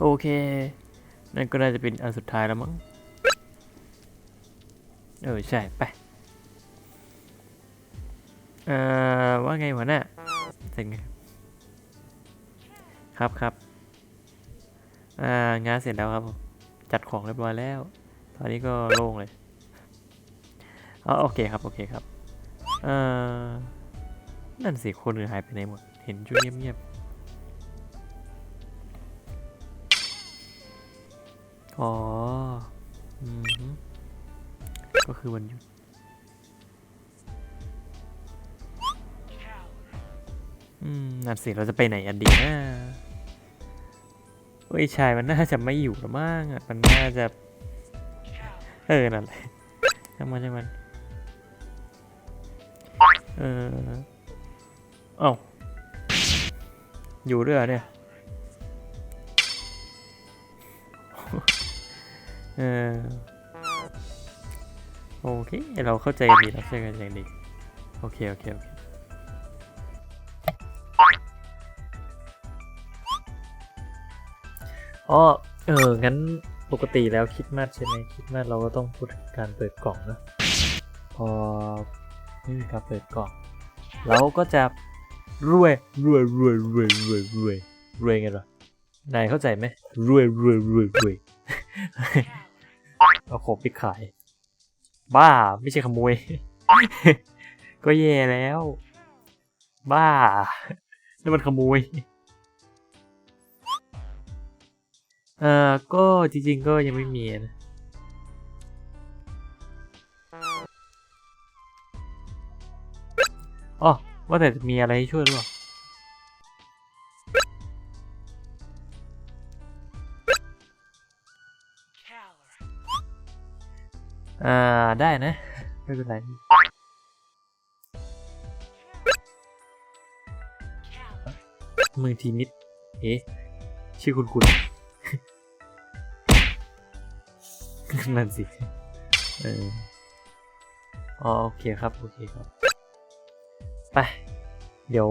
โอเค นั่นก็น่าจะเป็นอันสุดท้ายแล้วมั้ง เออ ใช่ ไป เอ่อ ว่าไงหัวหน้าเสร็จไง ครับครับ อ่า งานเสร็จแล้วครับผม จัดของเรียบร้อยแล้ว ตอนนี้ก็โล่งเลยอ๋อโอเคครับ โอเคครับ เอ่อ นั่นสิคนอื่นหายไปไหนหมด เห็นช่วเงียบๆ อ๋อ อืมก็คือวันหยุดอืมนั่นสิเราจะไปไหนกันดีนะเฮ้ยชายมันน่าจะไม่อยู่หรือมั้งอะ มันน่าจะ เออ นั่นแหละช่างมันช่มัน เออ เอ้า อยู่ด้วยเหรอเนี่ย เออโอเค เราเข้าใจกันดีเราเข้าใจกันอย่างดีโอเค โอเค โอเคอ๋อเออ งั้นปกติแล้วคิดมากใช่ไหมคิดมากเราก็ต้องพูดถึงการเปิดกล่องนะพอไม่มีการเปิดกล่อง เราก็จะรวยรวยรวยรวยรวยรวยรวยไงล่ะนายเข้าใจไหมรวยรวยรวยรวย เอาของไปขาย บ้าไม่ใช่ขโมย ก็แย่แล้ว บ้านี่นมันขโมยเอ่อก็จริง ๆ ก็ยังไม่มีนะอ๋อว่าแต่มีอะไรให้ช่วยหรือเปล่า อ่า ได้นะ ไม่เป็นไรมือทีมิดเอ๊ะชื่อคุณคุณนั่นสิเอออโอเคครับ โอเคครับ ไป เดี๋ยว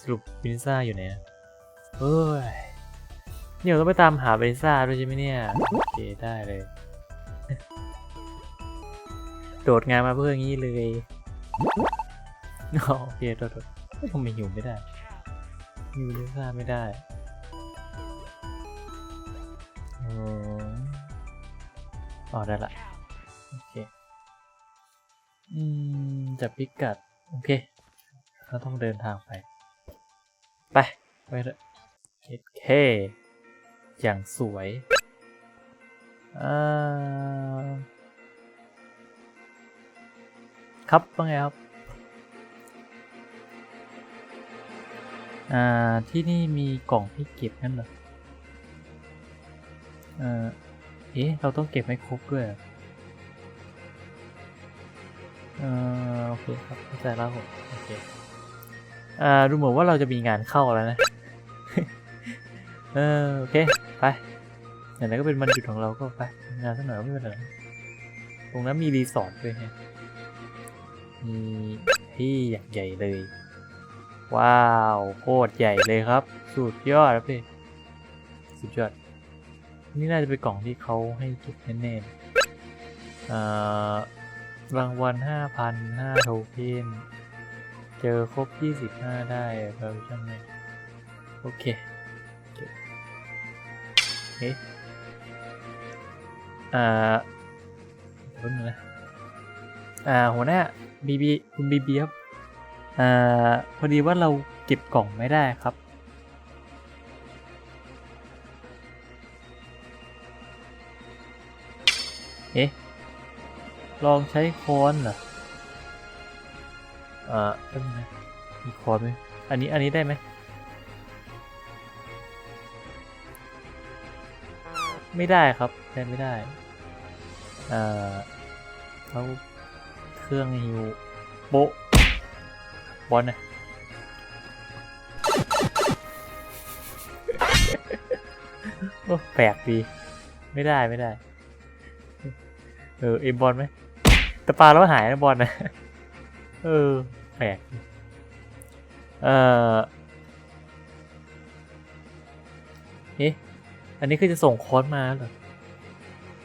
สรุปเบนซ่าอยู่ไหนเฮ้ยเดี๋ยวต้องไปตามหาเบนซ่าด้วยใช่ไหมเนี่ย โอเค ได้เลย โดดงานมาเพื่ออย่างนี้เลยโอเคโดดโดดเฮ้ยทำไมอยู่ไม่ได้อยู่เบนซ่าไม่ได้อ๋ออ๋อได้ละ โอเค อืมจับพิกัด โอเคเราต้องเดินทางไป ไป ไปเลยโอเคอย่างสวย อ่า ครับว่าไงครับ อ่า ที่นี่มีกล่องให้เก็บนั่นเหรอเอ่อเอ๊ะ เราต้องเก็บให้ครบด้วยเอเอ่อโอเคครับเข้าใจแล้วผมโอเคอ่าดูเหมือนว่าเราจะมีงานเข้าแล้วนะ เออโอเค ไปอย่างไรก็เป็นวันหยุดของเราก็ไปงานสักหน่อยก็ไม่เป็นไรตรงนั้นมีรีสอร์ทด้วยไง มีที่อย่างใหญ่เลย ว้าว โคตรใหญ่เลยครับ สุดยอดครับพี่สุดยอด นี่น่าจะเป็นกล่องที่เขาให้เก็บแน่ๆเอ่อรางวัลห้าพันห้าโทเค็นเจอครบยี่สิบห้าได้เราช่างไงโอเคเก็บเอ๊ะอ่าเพิ่งนะอ่าหัวหน้า บีบีคุณบีบีครับอ่าพอดีว่าเราเก็บกล่องไม่ได้ครับเอ๊ะลองใช้ค้อนเหรออ่อแป๊บนึงนะมีค้อนไหมอันนี้อันนี้ได้ไหมไม่ได้ครับใช้ไม่ได้อ่อแล้ว เครื่องฮิวโบะบอลนะโอ้แปลกดีไม่ได้ไม่ได้ เออเอ็มบอลไหมต่ปาแล้วหายนะบอลนะเออแปลกเออเอ๊ะอันนี้คือจะส่งคอร์สมาเหรอ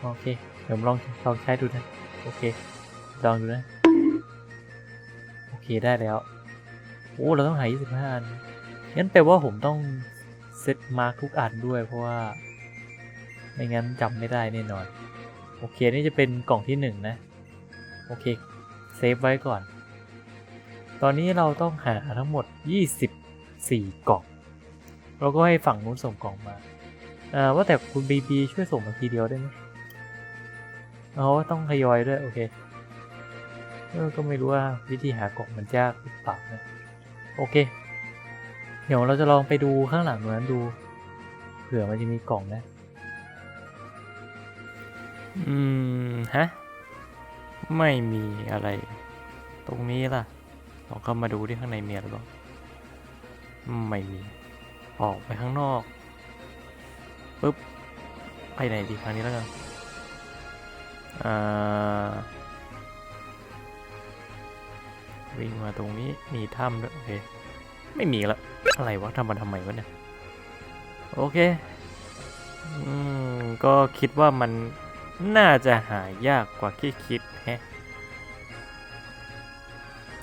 โอเคเดี๋ยวลองลองใช้ดูนะ โอเค ลองดูนะ เคได้แล้ว โอ้ เราต้องหา25อันงั้นแปลว่าผมต้องเซตมาร์กทุกอันด้วยเพราะว่า ไม่งั้นจำไม่ได้แน่นอน โอเค นี่จะเป็นกล่องที่หนึ่งนะ โอเค เซฟไว้ก่อน ตอนนี้เราต้องหาทั้งหมด 24 กล่อง เราก็ให้ฝั่งนู้นส่งกล่องมาอ่อว่าแต่คุณบีบีช่วยส่งมาทีเดียวได้ไหมอ๋อต้องทยอยด้วย โอเค ก็ไม่รู้ว่าวิธีหากล่องมันยากหรือเปล่านะโอเค เดี๋ยวเราจะลองไปดูข้างหลังตรงนั้นดู เผื่อมันจะมีกล่องนะ อืม ฮะ ไม่มีอะไร ตรงนี้ล่ะลองเข้ามาดูที่ข้างในมีอะไรบ้างไม่มี ออกไปข้างนอกปุ๊บไปไหนดีครั้งนี้แล้วกันอ่า วิ่งมาตรงนี้มีถ้ำด้วยโอเคไม่มีละอะไรวะทำมาทำไมวะเนี่ยโอเคอืมก็คิดว่ามันน่าจะหายากกว่าที่คิดแฮะ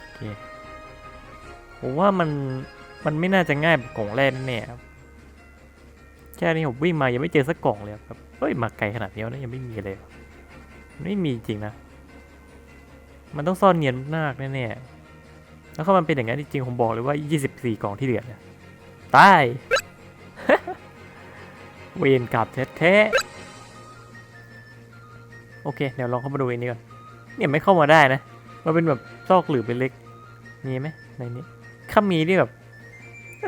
โอเคผมว่ามันมันไม่น่าจะง่ายแบบกล่องแรกแน่ๆครับแค่นี้ผมวิ่งมายังไม่เจอสักกล่องเลยครับเฮ้ยมาไกลขนาดนี้แล้วนะยังไม่มีเลยไม่มีจริงนะมันต้องซ่อนเนียนมากแน่ๆ แล้วถ้ามันเป็นอย่างนั้นจริงๆผมบอกเลยว่า 24 กล่องที่เหลือเนี่ยตาย เวรกลับแท้ๆโอเค เดี๋ยวลองเข้ามาดูอันนี้ก่อน เนี่ยไม่เข้ามาได้นะ มันเป็นแบบซอกหลืบเป็นเล็ก มีไหมในนี้ถ้ามีนี่แบบ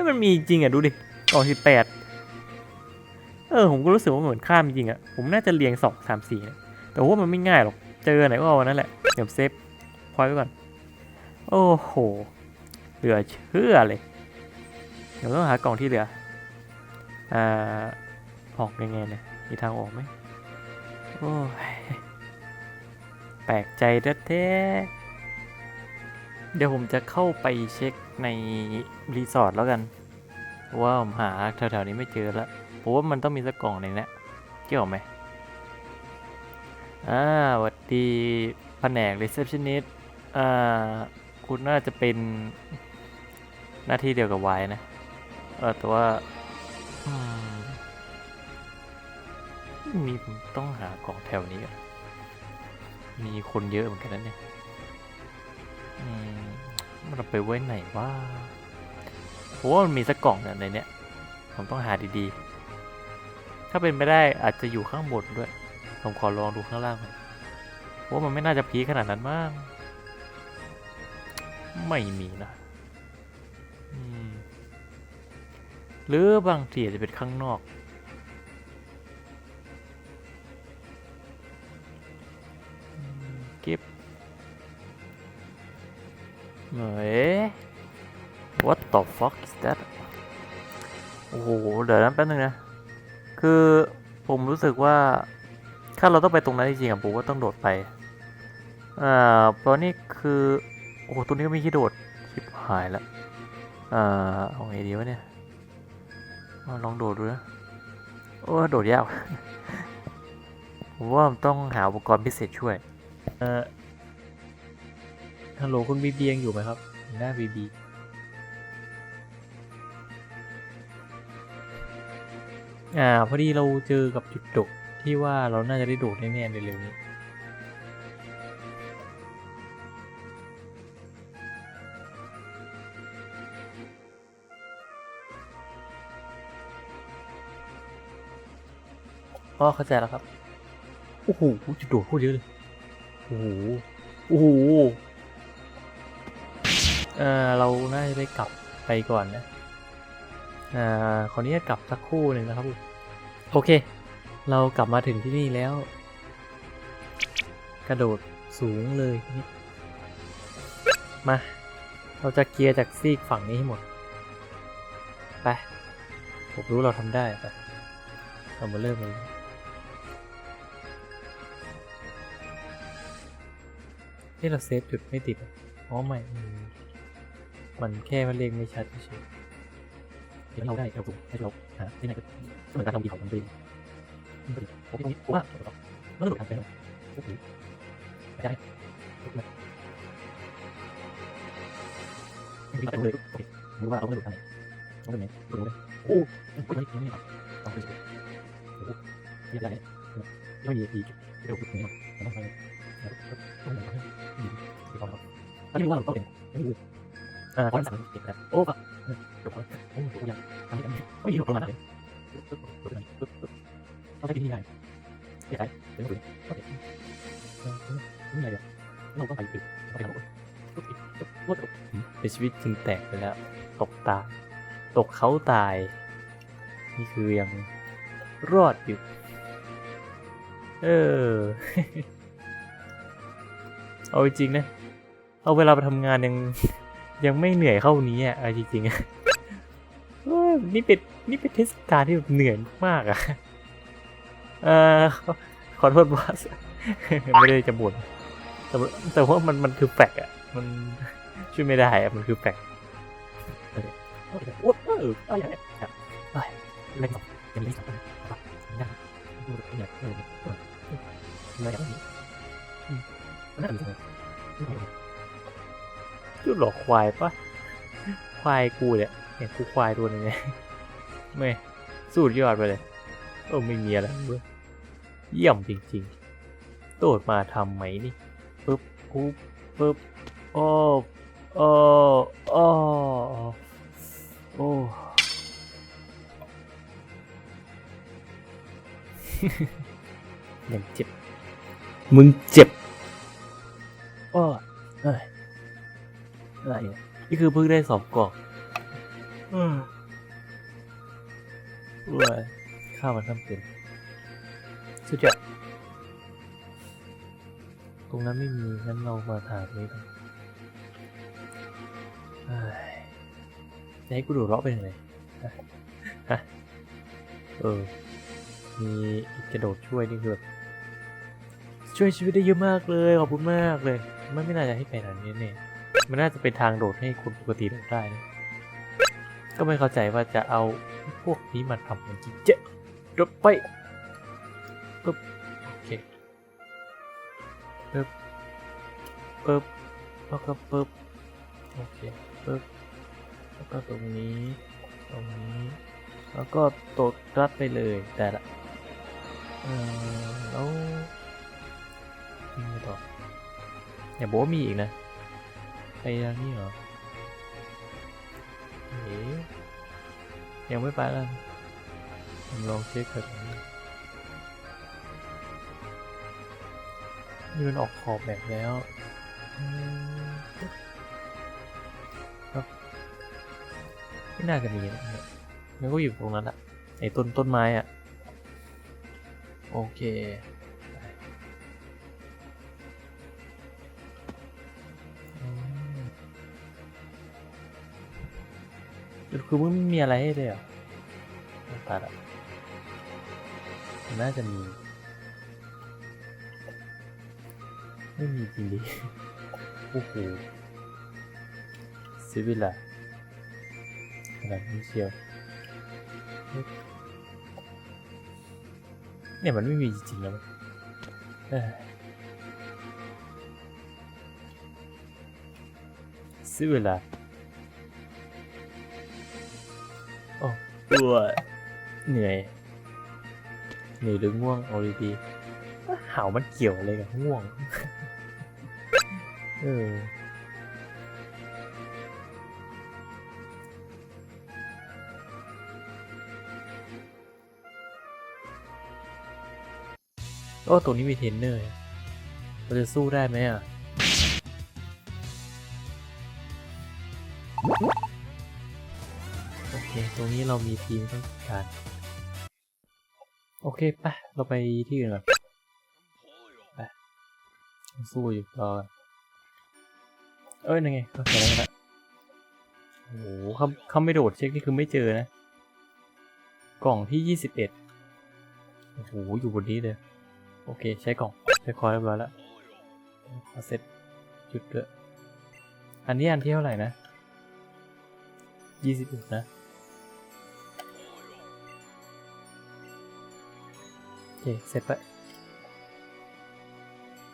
มันมีจริงอะดูดิกล่องสิบแปดเออผมก็รู้สึกว่าเหมือนข้ามจริงอะ ผมน่าจะเรียงสองสามสี่นะแต่ว่ามันไม่ง่ายหรอก เจอไหนก็เอานนั่นแหละ เดี๋ยวเซฟพอยไว้ก่อน โอ้โห เหลือเชื่อเลย เดี๋ยวต้องหากล่องที่เหลือ อ่า ออกยังไงเนี่ย มีทางออกไหมโอ้ย แปลกใจแท้เดี๋ยวผมจะเข้าไปเช็คในรีสอร์ทแล้วกัน ว่าผมหาแถวๆนี้ไม่เจอแล้วผมว่ามันต้องมีสักกล่องหนึ่งนะเกี่ยวไหมอ่าสวัสดีแผนก receptionist อ่า คุณน่าจะเป็นหน้าที่เดียวกับไว้นะ เออแต่ว่ามีต้องหากล่องแถวนี้กมีคนเยอะเหมือนกันนะเนี่ยมันไปไว้ไหนว่าผมว่ามันมีสักกล่องเนี่ยในเนี้ยผมต้องหาดีๆ ถ้าเป็นไปได้อาจจะอยู่ข้างบนด้วย ผมขอลองดูข้างล่างเพราะว่ามันไม่น่าจะพีขนาดนั้นมาก ไม่มีนะหรือบางทีอาจจะเป็นข้างนอก เก็บเฮ้ย what the fuck is that โอ้โห เดี๋ยวนั้นแป๊บนึงนะ คือผมรู้สึกว่า ถ้าเราต้องไปตรงนั้นจริงๆอะผมว่าต้องโดดไป อ่าเพราะนี่คือ โอ้โหตัวนี้ก็มีที่โดดชิบหายละอ่าเอาไงดีวะเนี่ยเอาลองโดดดูนะโอ้โดดยากผมว่าต้องหาอุปกรณ์พิเศษช่วย เอ่อฮัลโหลคุณบีบียังอยู่ไหมครับหน้าบีบีอ่าพอดีเราเจอกับจุดโดดที่ว่าเราน่าจะได้โดดแน่ๆในเร็วนี้ อ๋อเข้าใจแล้วครับ โอ้โหจุดโดดโคตรเยอะเลย โอ้โห โอ้โห เอ่อ เราน่าจะได้กลับไปก่อนนะอ่าขออนุญาตกลับสักครู่หนึ่งนะครับผมโอเค เรากลับมาถึงที่นี่แล้ว กระโดดสูงเลยนี่มา เราจะเคลียร์จากซีกฝั่งนี้ให้หมด ไป ผมรู้เราทำได้ไป เรามาเริ่มเลย ที่เราเซฟจุดไม่ติดอะอ๋อ ไม่อืมมันแค่มันเลขไม่ชัดเฉยๆเดี๋ยวเราได้เราสูงให้เราหาที่ไหนก็เหมือนการทำดีของมันเองโอเคตรงนี้ผมว่าเราต้องดูทางไปหน่อยโอเคได้ไม่มีแต่เลยโอเครู้ว่าเราไม่ดูทางไหนต้องเป็นไงดูเลยโอ้โหไม่ไม่ไม่ต้องไปดูโอ้โหไม่ได้ไม่มีอีกเดี๋ยวคุณเนี่ยต้องไปต้อง ไปต้องไปอันนี้ว่าเราต้องเป็นไม่รู้อ่าความสั่งเก็บนะโอ้ก็เดี๋ยวโอ้ตัวอย่างทำให้ไม่มีหลบประมาณนั้นเราใช้วิธีไหนเดี๋ยวใช้เดี๋ยวเราดูนี่ไงเดี๋ยวเราต้องไปปิดไปทำเป็นชีวิตจึงแตกไปแล้ว ตกตา ตกเขาตาย นี่คือยังรอดอยู่ เออ เอาจริงนะ เอาเวลาไปทำงานยังยังไม่เหนื่อยเข้านี้อะเอาจริงๆอะนี่เป็นนี่เป็นเทศกาลที่แบบเหนื่อยมากอะเออขอโทษบอสไม่ได้จะบ่นแต่แต่ว่ามันมันคือแฟกอะ มันช่วยไม่ได้อะมันคือแฟกต์โอเคโอเอ้เออเอออย่างเงี้ยเอ้ยเล่นสองยังเล่นสองนะนะครับได้ดูเนี่ยเออเออเอออะไรอย่ จุดหลอกควายปะควายกูเนี่ยเนี่ยกูควายตัวนึงไงไม่สุดยอดไปเลยโอ้ไม่มีอะไรเว้ยเยี่ยมจริงๆ โดดมาทำไหมนี่ปึ๊บปุ๊บปึ๊บโอ้โอ้โอ้โอ้ยังเจ็บ มึงเจ็บ อ้อเอ้ยอะไรเนี่ยนี่คือเพิ่งได้สอบกรอกอืมเว้ยข้าวมันทำเป็นสุดยอดตรงนั้นไม่มีงั้นเรามาถามนี้กันเอ้ยจะให้กูดูดเลาะไปยังไงฮะฮะเออ มีกระโดดช่วยนี่คือแบบช่วยชีวิตได้เยอะมากเลย ขอบคุณมากเลย มันไม่น่าจะให้ไปทางนี้เนี่ยมันน่าจะเป็นทางโดดให้คนปกติโดดได้นะก็ไม่เข้าใจว่าจะเอาพวกนี้มาทำมันจริงเจ๊ะโดดไปปึ๊บโอเคปึ๊บปึ๊บแล้วก็ปึ๊บโอเคปึ๊บแล้วก็ตรงนี้ตรงนี้แล้วก็ตดรัดไปเลยแต่ละเออแล้วมีอะไรต่อ อย่าบอกว่ามีอีกนะไปทางนี้เหรอเอ๋ยังไม่ไปแล้วผมลองเช็คก่อนนี่มันออกขอบแบบแล้วไม่น่าจะมีนะเนี่ยมันก็อยู่ตรงนั้นอะไอ้ต้นต้นไม้อะโอเค คือมึงไม่มีอะไรให้เลยเหรอตัดอะน่าจะมี ไม่มีจริงดิโอ้โหซิวิล่ะขนาดนี้เชียวเนี่ยมันไม่มีจริงๆแล้วมั้ยเอ้ยซื้อเวลา ตัวเหนื่อยเหนื่อยหรือง่วงเอาดีๆหาวมันเกี่ยวอะไรกับง่วง เออโอ้ตรงนี้มีเทรนเนอร์เราจะสู้ได้ไหมอะ ตรงนี้เรามีทีมต้องการ โอเคไปเราไปที่อื่นก่อนไปสู้อยู่รอเอ้ยนั่นไงเขาเขียนอะไรกันละโอ้โหเขาเขาไม่โดดเช็คนี่คือไม่เจอนะ กล่องที่ยี่สิบเอ็ดโอ้โหอยู่บนนี้เลยโอเค ใช้กล่องใช้คอยเรียบร้อยแล้วขอเซ็ตจุดเกอะอันนี้อันที่เท่าไหร่นะยี่สิบเอ็ดนะ เคเสร็จไป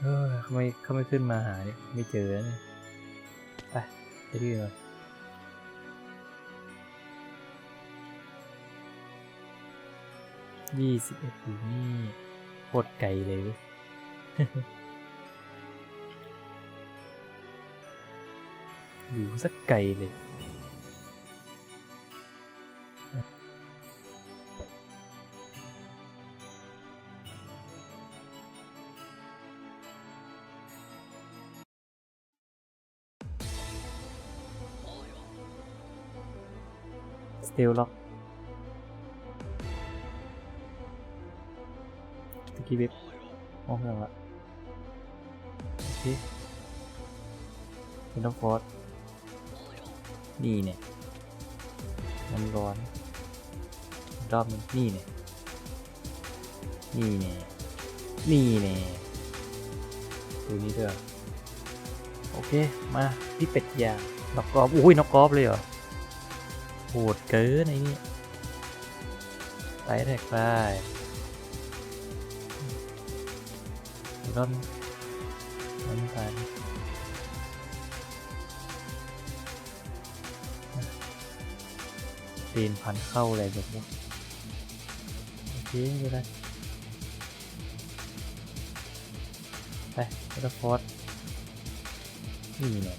เออทำไม่เขาไม่ขึ้นมาหาเนี่ยไม่เจอแล้วเนี่ยไปไปที่อื่นก่อนยี่สิบเอ็ดอยู่นี่โคตรไกลเลยเว้ยอยู่สักไกลเลย สติลล็อกตะกี้ว็บมองข้างหลังละโอเคเป็นต้องฟอร์สนี่เนี่ยมันร้อนรอบนึงนี่เนี่ยนี่เนี่ยนี่เนี่ยดูนี่ด้วยโอเค มาพี่เป็ดยางนอกกอล์ฟอุ้ยนอกกอล์ฟเลยเหรอ โหดเกินไอ้นี่ไปแท็กไปอีกรอบนึงมันไม่ไปตีนพันเข้าอะไรแบบนี้โอเคไม่เป็นไปแล้วก็ฟอสนี่เนี่ย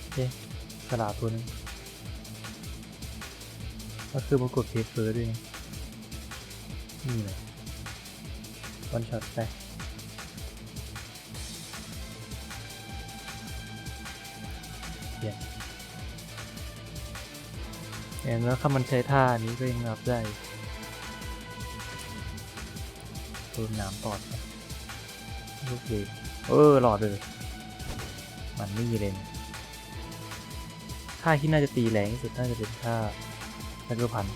โอเค ฉลาดตัวนึงก็คือมากดเพจเฟอร์ด้วยไงนี่เลยวันช็อตไปเปลี่ยนเห็นแล้วถ้ามันใช้ท่านี้ก็ยังรับได้โดนน้ำตอดลูกเด็กเออหลอดเลย มันนี่เลยเนี่ย ท่าที่น่าจะตีแรงที่สุดน่าจะเป็นท่าสักกพัน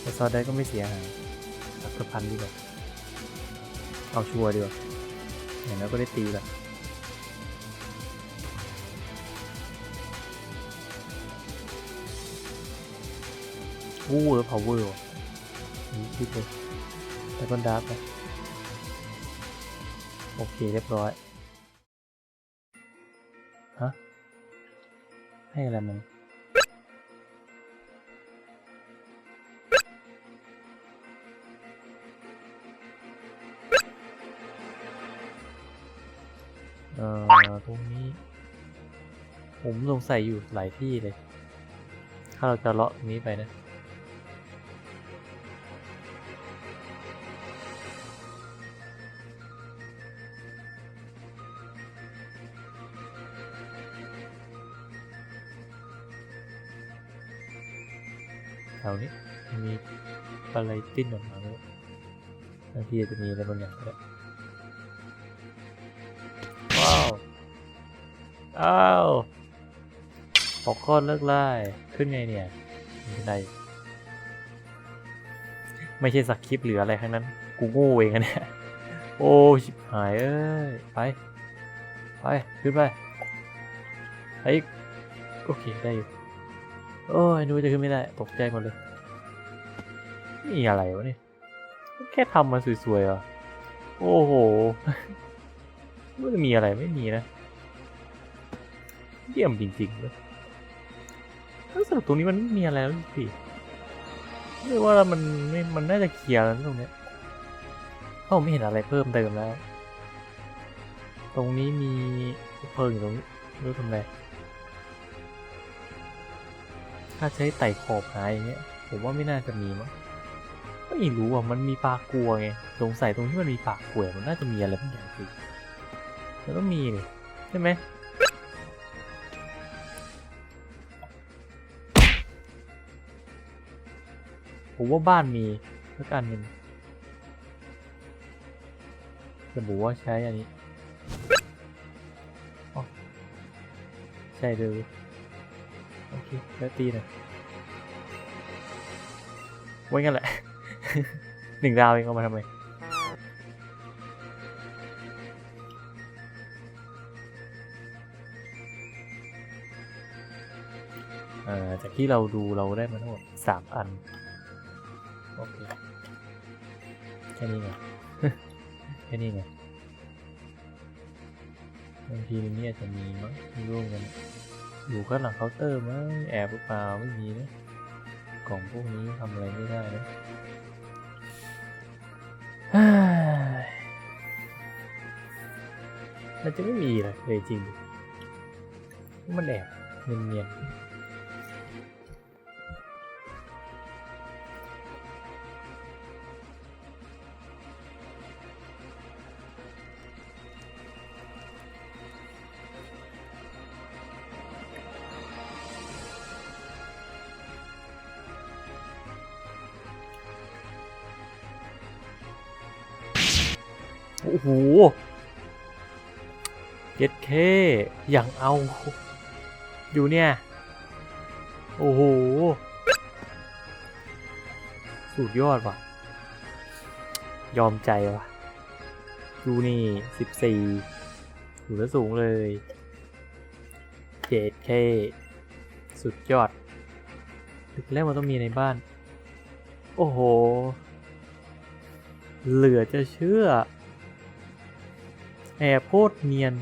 แต่ซอสได้ก็ไม่เสียหายสักกพันดีกว่าเอาชัวร์ดีกว่าอย่างนั้นก็ได้ตีละวู้แล้ว power ว่ะนี่คิดเลยแต่ก็ดับไปโอเคเรียบร้อย ให้อะไรมันเอ่อตรงนี้ ผมสงสัยอยู่หลายที่เลย ถ้าเราจะเลาะตรงนี้ไปนะ วนี้มีอะไรติ้นออกมาเลยบางทีอาจะมีอะไรบางอย่างก็ได้ว้าวอ้าวปอกก้อนเลิกไล่ขึ้นไงเนี่ยไม่เป็นไรไม่ใช่สักคลิปหรืออะไรทั้งนั้น กูโง่เองอะเนี่ย โอ้ชิบหายเอ้ย ไป ไป ขึ้นไปไปอีกโอเค ได้อยู่ โอ้ยนึกว่จะขึ้นไม่ได้ตกใจหมดเลย นี่อะไรวะเนี่ยแค่ทำมาสวยๆอะ โอ้โหไม่มีอะไรไม่มีนะ เยี่ยมจริงๆเลยแล้วสรุปตรงนี้มันไม่มีอะไรแล้วสิเรียกว่ามันไม่มันน่าจะเคลียร์แล้วตรงนี้เพราะผมไม่เห็นอะไรเพิ่มเติมแล้ว ตรงนี้มีเพิงอยู่ตรงนี้รู้ทำไร ถ้าใช้ไต่ขอบหาอย่างเงี้ย ผมว่าไม่น่าจะมีมั้งไม่รู้อะ มันมีปลากลัวไง สงสัยตรงที่มันมีปลากลัวมันน่าจะมีอะไรบางอย่างสิมันต้องมีนี่ใช่ไหมผมว่าบ้านมีสักอันหนึ่งแต่ผมว่าใช้อันนี้ใช่เลย แล้วตีหน่อยไว้งั้นแหละ หนึ่งดาวเองเอามาทำไมเอ่อจากที่เราดูเราได้มาทั้งหมดสามอัน โอเค แค่นี้ไง แค่นี้ไงบางทีในนี้อาจจะมีมั้งไม่ร่วมกัน อยู่ข้างหลังเคาน์เตอร์มั้งแอบหรือเปล่าไม่มีนะกล่องพวกนี้ทำอะไรไม่ได้นะมันจะไม่มีเลยเลยจริง มันแอบเนียนๆ อย่างเอาอยู่เนี่ย โอ้โห สุดยอดว่ะ ยอมใจว่ะ ดูนี่สิบสี่อยู่แล้วสูงเลยเจ็ดเคสุดยอดถึงแล้วมันต้องมีในบ้าน โอ้โห เหลือจะเชื่อ แอบโคตรเนียน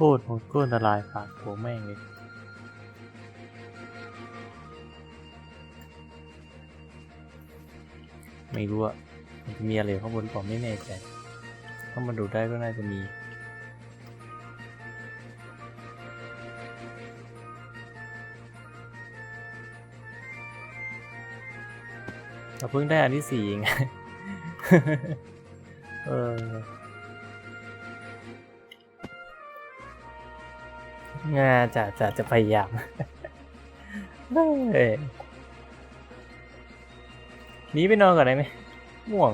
โคตรโหดโคตรอันตรายฝากหัวแม่งเลยไม่รู้อะมันจะมีอะไรข้างบนผมไม่แน่ใจถ้ามันดูได้ก็น่าจะมีเราเพิ่งได้อันที่สี่เอง เออ งาจะจะจะพยายามเฮ้ยหนีไปนอนก่อนได้ไหมง่วง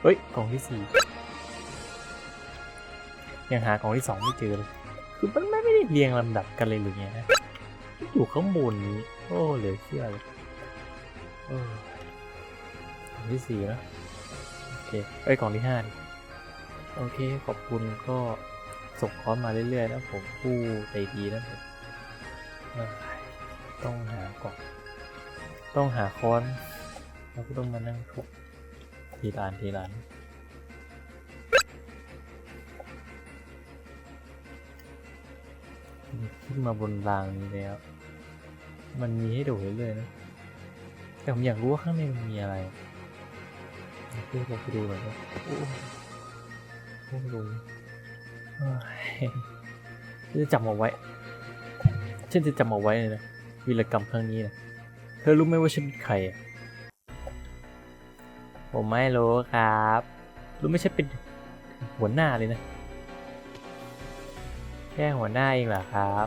เฮ้ยกล่องที่สี่ยังหากล่องที่สองไม่เจอเลยคือมันไม่ได้เรียงลำดับกันเลยหรือไงนะอยู่ข้างบนนี้ โอ้เหลือเชื่อเลยเออกล่องที่สี่นะโอเคเอ้ยกล่องที่ห้าดิโอเคขอบคุณก็ ส่งคอร์สมาเรื่อยๆนะผมผู้ใจดีนะผมต้องหาก่องต้องหาค้อนแล้วก็ต้องมานั่งทุบทีละอันทีละอันขึ้นมาบนรางนี้แล้ว มันมีให้ดูเรื่อยๆนะ แต่ผมอยากรู้ว่าข้างในมันมีอะไรเพื่อจะไปดูหน่อยนะโอ้โหโอ้โหเฮ้ยฉัน จะจำเอาไว้ ฉันจะจำเอาไว้เลยนะวีรกรรมครั้งนี้นะเธอรู้ไหมว่าฉันเป็นใคร ผมไม่รู้ครับ รู้ไม่ใช่เป็นหัวหน้าเลยนะ แค่หัวหน้าเองเหรอครับ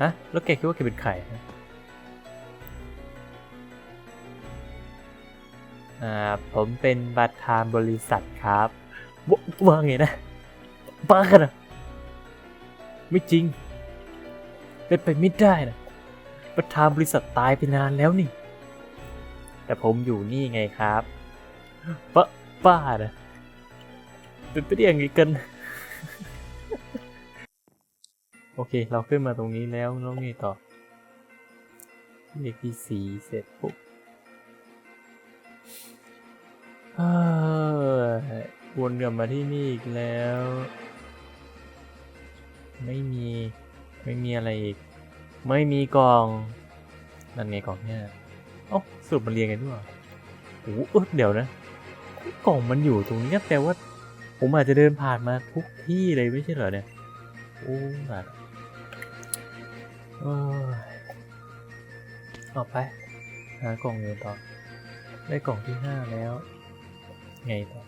ฮะ แล้วแกคิดว่าแกเป็นใครอ่า ผมเป็นประธานบริษัทครับวว่าไงนะ บ้ากันนะไม่จริง เป็นไปไม่ได้นะประธานบริษัทตายไปนานแล้วนี่ แต่ผมอยู่นี่ไงครับบ้าบ้านะเป็นไปได้ยังไงกัน โอเค เราขึ้นมาตรงนี้แล้วแล้วไงต่อเลขที่สี่เสร็จปุ๊บเฮ้ยวนกลับมาที่นี่อีกแล้ว ไม่มีไม่มีอะไรอีก ไม่มีกล่องนั่นไงกล่องเนี่ยเอ้สรุปมันเรียงกันด้วยหรอโอ้โหเออเดี๋ยวนะ กล่องมันอยู่ตรงนี้แปลว่า ผมอาจจะเดินผ่านมาทุกที่เลยไม่ใช่เหรอเนี่ยโอ้แบบโอ้ยออกไป หากล่องเงินต่อ ได้กล่องที่ห้าแล้ว ไงต่อ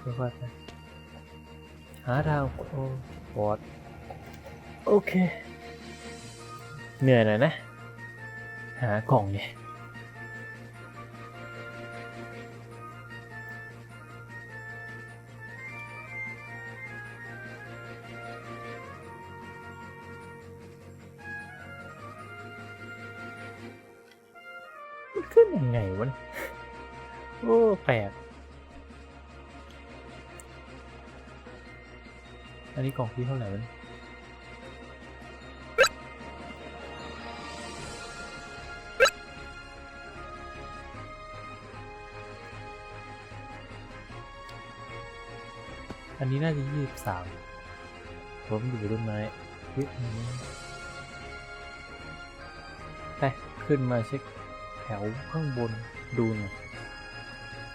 ไปค่อยๆไปหาทางโอ้บอดโอเค เหนื่อยหน่อยนะ หากล่องเนี่ย กล่องที่เท่าไหร่นอันนี้น่าจะยี่สิบสามผมอยู่ต้นไม้เฮ้ยอันนี้ไปขึ้นมาเช็คแถวข้างบนดูหน่อย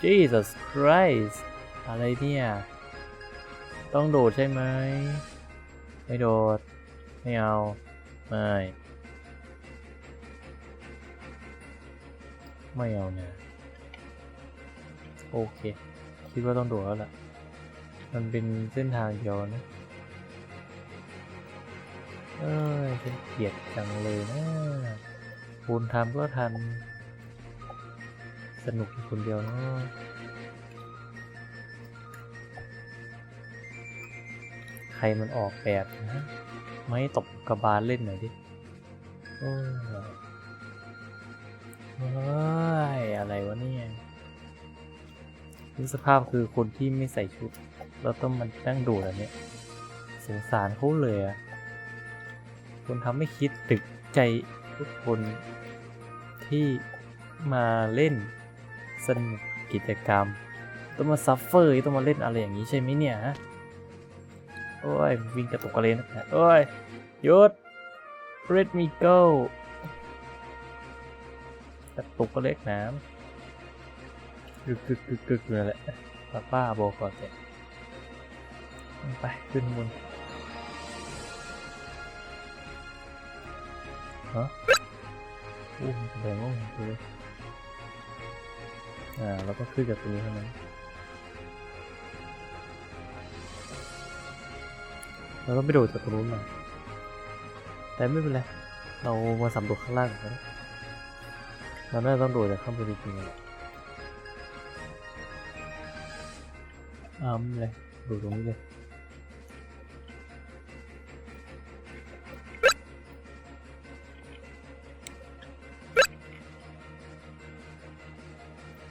Jesus Christ อะไรเนี่ย ต้องโดดใช่ไหม ไม่โดด ไม่เอา ไม่ ไม่เอานะ โอเค คิดว่าต้องโดดแล้วล่ะ มันเป็นเส้นทางเดียวนะ เอ้ยฉันเกลียดจังเลยนะบุญทำก็ทันสนุกอยู่คนเดียวเนาะ รมันออกแบบนะไม่ตบกระบาลเล่นหน่อยดิโอ้ยอะไรวะเนี่ยนี่สภาพคือคนที่ไม่ใส่ชุด แล้วต้องมันนั่งดูอะไรเนี่ยสงสารเขาเลยอะคนทำไม่คิดตึกใจทุกคนที่มาเล่นสนุกกิจกรรม ต้องมาซัฟเฟอร์ต้องมาเล่นอะไรอย่างนี้ใช่ไหมเนี่ยฮะ โอ้ยวิ่งกระตุกกระเลนนะโอ้ยหยุด let me go กระตุกกระเล็กน้ำกึกกึกกึกกึกเลยแหละป้าป้าบอกก่อนเสร็จไป ขึ้นบนฮะอู้แดงโง่เลยอ่า แล้วก็ขึ้นจากตรงนี้เท่านั้น เราต้องไปโดดจากตรงนู้นมาแต่ไม่เป็นไร เรามาสำรวจข้างล่างก่อนเราน่าจะต้องโดดจากข้างบนจริงๆเอ้าไม่เป็นไรโดดตรงนี้เลย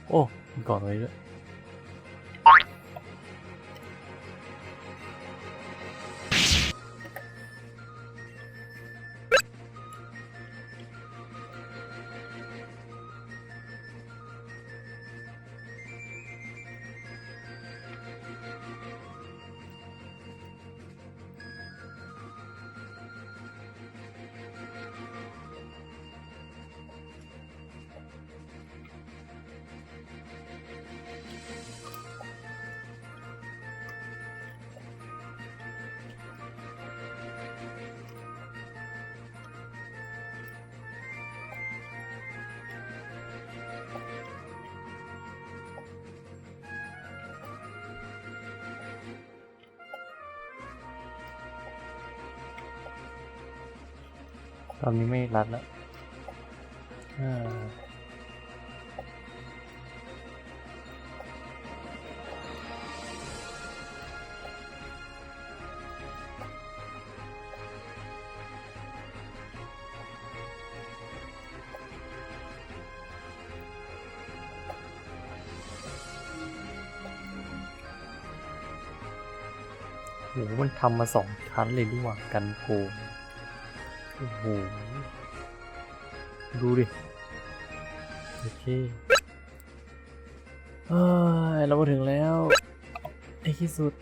โอ้มีก่อนไว้ด้วย ตอนนี้ไม่รัดแล้วอ่าโหมันทำมาสองชั้นเลยระหว่ากันโกง อ้โห ดูดิ โอเคเอ้ยเรามาถึงแล้วไอ้ที่สุด